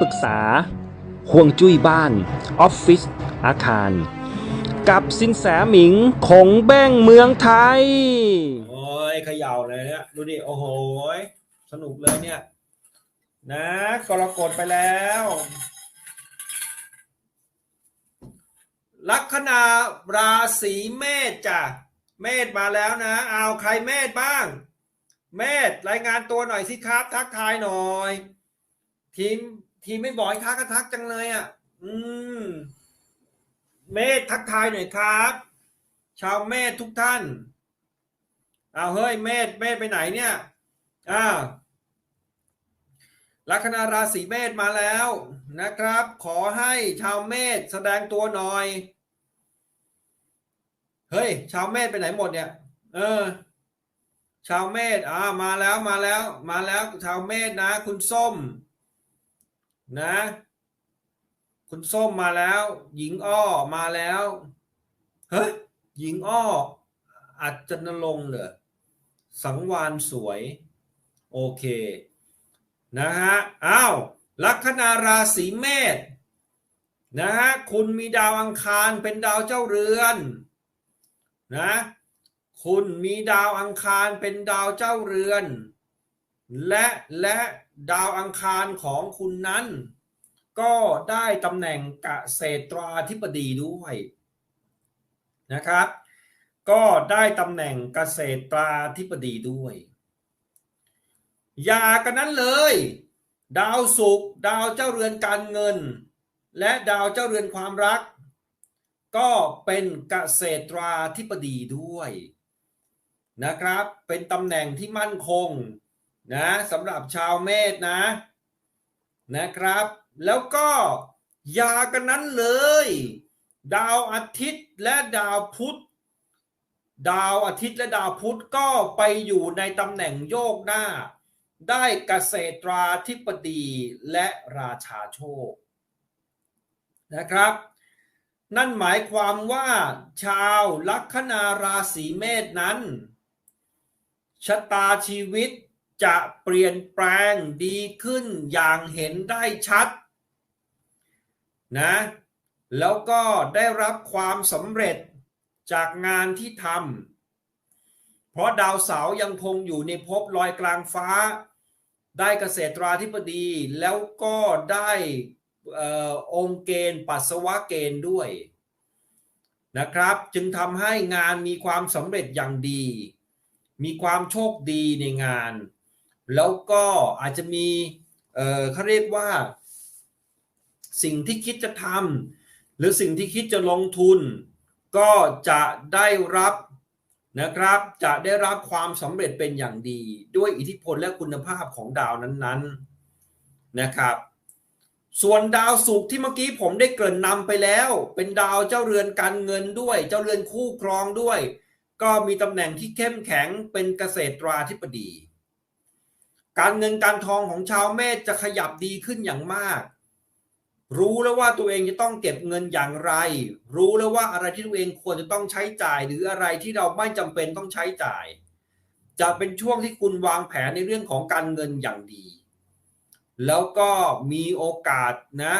ปรึกษาห่วงจุ้ยบ้าน ออฟฟิศอาคาร กับสินแสหมิงคงแบ้งเมืองไทย โอ้ยเขย่าเลยเนี่ยดูดิ โอ้โหสนุกเลยเนี่ย นะกรกฎไปแล้วลัคนาราศีเมษจ้ะ เมษมาแล้วนะ เอาใครเมษบ้าง เมษรายงานตัวหน่อยสิครับ ทักทายหน่อย ทีม ทีไม่บอกให้ทักก็ทักจังเลยอะ อืม เมษทักทายหน่อยครับ ชาวเมษทุกท่านเอาเฮ้ยเมษเมษไปไหนเนี่ยอ้าวลัคนาราศีเมษมาแล้วนะครับ ขอให้ชาวเมษแสดงตัวหน่อย เฮ้ย ชาวเมษไปไหนหมดเนี่ย เออ ชาวเมษอ่ามาแล้วมาแล้ว มาแล้วชาวเมษนะ คุณส้ม นะ คุณส้มมาแล้ว หญิงอ้อมาแล้วเฮ้ยหญิงอ้ออัจนลงเหรอสังวานสวย โอเค นะฮะอ้าวลัคนาราศีเมษนะฮะคุณมีดาวอังคารเป็นดาวเจ้าเรือนนะคุณมีดาวอังคารเป็นดาวเจ้าเรือน และและดาวอังคารของคุณนั้น ก็ได้ตำแหน่งเกษตราธิบดีด้วยนะครับ ก็ได้ตำแหน่งเกษตราธิบดีด้วย อย่ากันนั้นเลย ดาวศุกร์ดาวเจ้าเรือนการเงิน และดาวเจ้าเรือนความรัก ก็เป็นเกษตราธิบดีด้วยนะครับ เป็นตำแหน่งที่มั่นคง นะสำหรับชาวเมษนะนะครับ แล้วก็ยากันนั้นเลย ดาวอาทิตย์และดาวพุธดาวอาทิตย์และดาวพุธก็ไปอยู่ในตำแหน่งโยกหน้า ได้เกษตราธิบดีและราชาโชคนะครับ นั่นหมายความว่าชาวลัคนาราศีเมษนั้นชะตาชีวิต จะเปลี่ยนแปลงดีขึ้นอย่างเห็นได้ชัดนะแล้วก็ได้รับความสำเร็จจากงานที่ทำเพราะดาวเสาร์ยังคงอยู่ในภพลอยกลางฟ้า ได้เกษตราธิบดีแล้วก็ได้ออองค์เกณฑ์ปัสสาวะเกณฑ์ด้วยนะครับจึงทำให้งานมีความสำเร็จอย่างดี มีความโชคดีในงาน แล้วก็อาจจะมีเออเขาเรียกว่า สิ่งที่คิดจะทำหรือสิ่งที่คิดจะลงทุน ก็จะได้รับนะครับจะได้รับความสำเร็จเป็นอย่างดี ด้วยอิทธิพลและคุณภาพของดาวนั้นๆนะครับ ส่วนดาวศุกร์ที่เมื่อกี้ผมได้เกริ่นนำไปแล้ว เป็นดาวเจ้าเรือนการเงินด้วย เจ้าเรือนคู่ครองด้วย ก็มีตำแหน่งที่เข้มแข็งเป็นเกษตราธิบดี การเงินการทองของชาวเมษจะขยับดีขึ้นอย่างมาก รู้แล้วว่าตัวเองจะต้องเก็บเงินอย่างไร รู้แล้วว่าอะไรที่ตัวเองควรจะต้องใช้จ่าย หรืออะไรที่เราไม่จำเป็นต้องใช้จ่าย จะเป็นช่วงที่คุณวางแผนในเรื่องของการเงินอย่างดี แล้วก็มีโอกาสนะ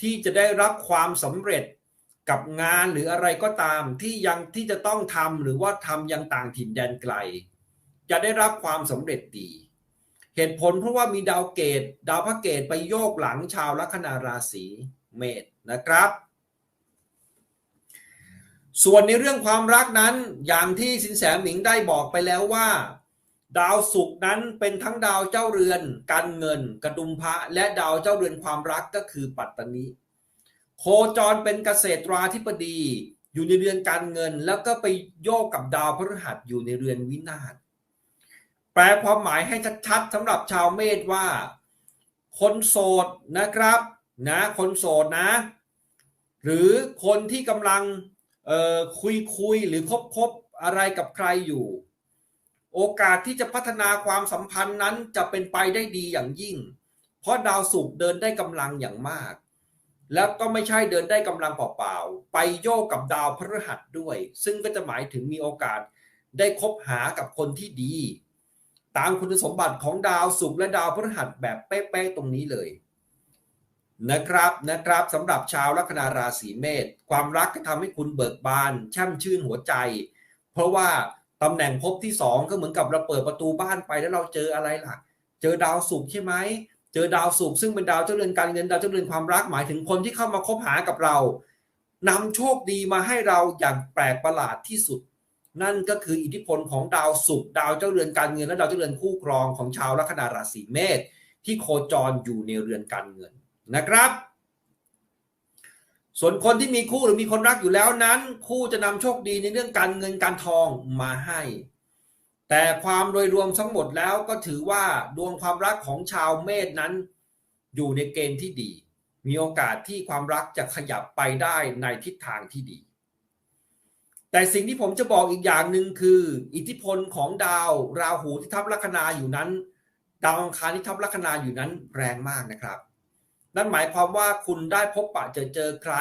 ที่จะได้รับความสำเร็จกับงานหรืออะไรก็ตามที่ยังที่จะต้องทำหรือว่าทำยังต่างถิ่นแดนไกล จะได้รับความสำเร็จดี เหตุผลเพราะว่ามีดาวเกตดาวพระเกตไปโยกหลังชาวลัคนาราศีเมษนะครับ ส่วนในเรื่องความรักนั้นอย่างที่สินแสหมิงได้บอกไปแล้วว่า ดาวศุกร์นั้นเป็นทั้งดาวเจ้าเรือน การเงิน กระดุมพระและดาวเจ้าเรือนความรักก็คือปัตตานีโคจรเป็นเกษตราธิบดี อยู่ในเรือนการเงิน แล้วก็ไปโยกกับดาวพฤหัสอยู่ในเรือนวินาศ แปลความหมายให้ชัดๆสำหรับชาวเมษว่า คนโสดนะครับนะคนโสดนะ หรือคนที่กำลังเออคุยคุยหรือคบคบอะไรกับใครอยู่ โอกาสที่จะพัฒนาความสัมพันธ์นั้นจะเป็นไปได้ดีอย่างยิ่ง เพราะดาวศุกร์เดินได้กำลังอย่างมาก แล้วก็ไม่ใช่เดินได้กำลังเปล่าๆไปโยกกับดาวพฤหัสด้วย ซึ่งก็จะหมายถึงมีโอกาสได้คบหากับคนที่ดี ตามคุณสมบัติของดาวศุกร์และดาวพฤหัสแบบเป๊ะๆตรงนี้เลยนะครับนะครับสำหรับชาวลัคนาราศีเมษความรักจะทำให้คุณเบิกบานช่มชื่นหัวใจ เพราะว่าตำแหน่งภพที่สองก็เหมือนกับเราเปิดประตูบ้านไปแล้วเราเจออะไรล่ะ เจอดาวศุกร์ใช่ไหมเจอดาวศุกร์ซึ่งเป็นดาวเจ้าเรือนการเงินดาวเจ้าเรือนความรักหมายถึงคนที่เข้ามาคบหากับเรานำโชคดีมาให้เราอย่างแปลกประหลาดที่สุด นั่นก็คืออิทธิพลของดาวศุกร์ดาวเจ้าเรือนการเงิน และดาวเจ้าเรือนคู่ครองของชาวลัคนาราศีเมษที่โคจรอยู่ในเรือนการเงินนะครับ ส่วนคนที่มีคู่หรือมีคนรักอยู่แล้วนั้น คู่จะนำโชคดีในเรื่องการเงินการทองมาให้ แต่ความโดยรวมทั้งหมดแล้วก็ถือว่าดวงความรักของชาวเมษนั้น อยู่ในเกณฑ์ที่ดี มีโอกาสที่ความรักจะขยับไปได้ในทิศทางที่ดี แต่สิ่งที่ผมจะบอกอีกอย่างหนึ่งคือ อิทธิพลของดาวราหูที่ทับลัคนาอยู่นั้น ดาวอังคารที่ทับลัคนาอยู่นั้นแรงมากนะครับ นั่นหมายความว่าคุณได้พบปะเจอเจอใคร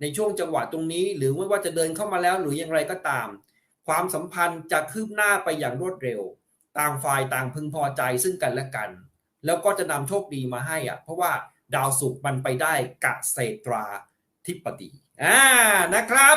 ในช่วงจังหวะตรงนี้ หรือไม่ว่าจะเดินเข้ามาแล้วหรืออย่างไรก็ตาม ความสัมพันธ์จะคืบหน้าไปอย่างรวดเร็ว ต่างฝ่ายต่างพึงพอใจซึ่งกันและกัน แล้วก็จะนำโชคดีมาให้อะเพราะว่าดาวศุกร์มันไปได้กะเศตราธิปดีอ่านะครับ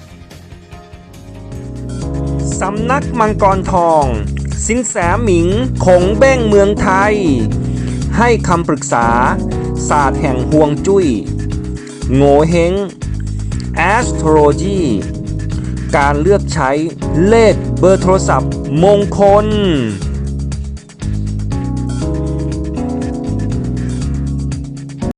สำนักมังกรทอง สินแสหมิงขงเบ้งเมืองไทย ให้คำปรึกษา ศาสตร์แห่งห่วงจุย้ย โงเฮง astrology การเลือกใช้เลขเบอร์โทรศัพท์มงคล